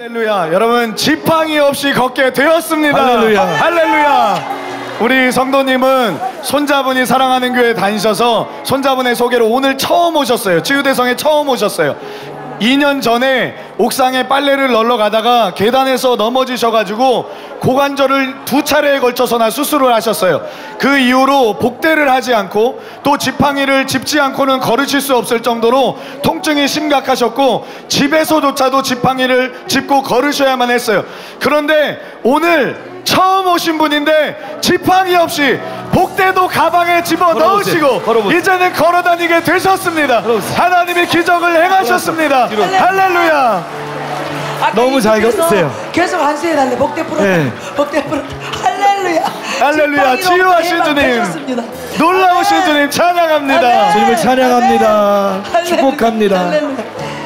할렐루야. 여러분 지팡이 없이 걷게 되었습니다. 할렐루야. 할렐루야. 우리 성도님은 손자분이 사랑하는 교회 다니셔서 손자분의 소개로 오늘 처음 오셨어요. 치유대성에 처음 오셨어요. 2년 전에 옥상에 빨래를 널러 가다가 계단에서 넘어지셔가지고 고관절을 두 차례에 걸쳐서 나 수술을 하셨어요. 그 이후로 복대를 하지 않고 또 지팡이를 짚지 않고는 걸으실 수 없을 정도로 통증이 심각하셨고 집에서조차도 지팡이를 짚고 걸으셔야만 했어요. 그런데 오늘 처음 오신 분인데 지팡이 없이 복대도 가방에 집어 걸어보세요. 넣으시고 걸어보세요. 이제는 걸어 다니게 되셨습니다. 걸어보세요. 하나님의 기적을 행하셨습니다. 뒤로. 할렐루야. 너무 잘 걷으세요. 계속 한수해 달래 복대 풀어 네. 복대 풀어 할렐루야 할렐루야. 치유하신 주님. 놀라우신 주님 찬양합니다. 주님을 찬양합니다. 축복합니다. 할렐루야.